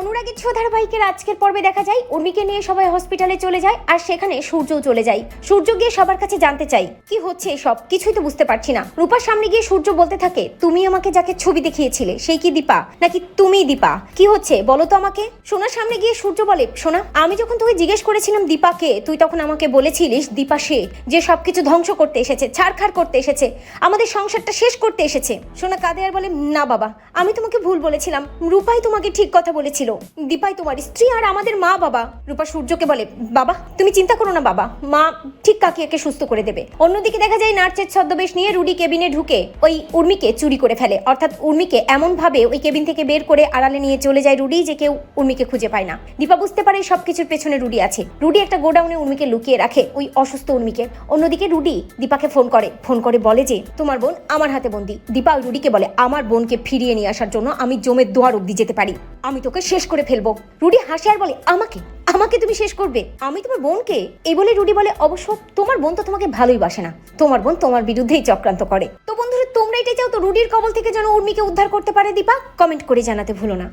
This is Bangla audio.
অনুরাগের ছো ধারাবাহিকের আজকের পর্বে দেখা যায় উর্মিকে নিয়ে সবাই হসপিটালে চলে যায় আর সেখানে সূর্যও চলে যায়। সূর্য গিয়ে সবার কাছে জানতে চাই, কি হচ্ছে এসব? কিছুই তো বুঝতে পারছি না। রূপার সামনে গিয়ে সূর্য বলতে থাকে, তুমি আমাকে যাকে ছবি দেখিয়েছিলে সেই কি দীপা? নাকি তুমি দীপা? কি হচ্ছে? বলো তো আমাকে। সোনার সামনে গিয়ে সূর্য বলে, সোনা, আমি যখন তোকে জিজ্ঞেস করেছিলাম দীপাকে, তুই তখন আমাকে বলেছিলিস দীপা সে, যে সবকিছু ধ্বংস করতে এসেছে, ছাড়খাড় করতে এসেছে, আমাদের সংসারটা শেষ করতে এসেছে। সোনা কাঁদে আর বলে, না বাবা, আমি তোমাকে ভুল বলেছিলাম। রূপাই তোমাকে ঠিক কথা বলেছিল। দীপাই তোমার স্ত্রী আর আমাদের মা বাবা। রূপা সূর্যকে বলে, বাবা, তুমি চিন্তা করো না, বাবা। মা ঠিক কাকিয়াকে সুস্থ করে দেবে। অন্যদিকে দেখা যায়, নার্সের ছদ্মবেশ নিয়ে রুডি কেবিনে ঢুকে ওই উর্মিকে চুরি করে ফেলে। অর্থাৎ উর্মিকে এমন ভাবে ওই কেবিন থেকে বের করে আড়ালে নিয়ে চলে যায় রুডি যে কেউ উর্মিকে খুঁজে পায় না। দীপা বুঝতে পারে সবকিছুর পেছনে রুডি আছে। রুডি একটা গোডাউনে উর্মিকে লুকিয়ে রাখে ওই অসুস্থ উর্মিকে। অন্যদিকে রুডি দীপাকে ফোন করে। ফোন করে বলে যে, তোমার বোন আমার হাতে বন্দি। দীপা রুডিকে বলে, আমার বোনকে ফিরিয়ে নিয়ে আসার জন্য আমি জমের দোয়ার অব্দি যেতে পারি। আমি তোকে শেষ করে ফেলব। রুডি হাসে আর বলে, আমাকে? আমাকে তুমি শেষ করবে? আমি তোমার বোনকে? এই বলে রুডি বলে, অবশ্য তোমার বোন তো তোমাকে ভালোই বাসে না। তোমার বোন তোমার বিরুদ্ধেই চক্রান্ত করে। তো বন্ধুরা, তোমরা এটাই চাও তো রুডির কবল থেকে যেন উর্মিকে উদ্ধার করতে পারে, দীপা? কমেন্ট করে জানাতে ভুলো না।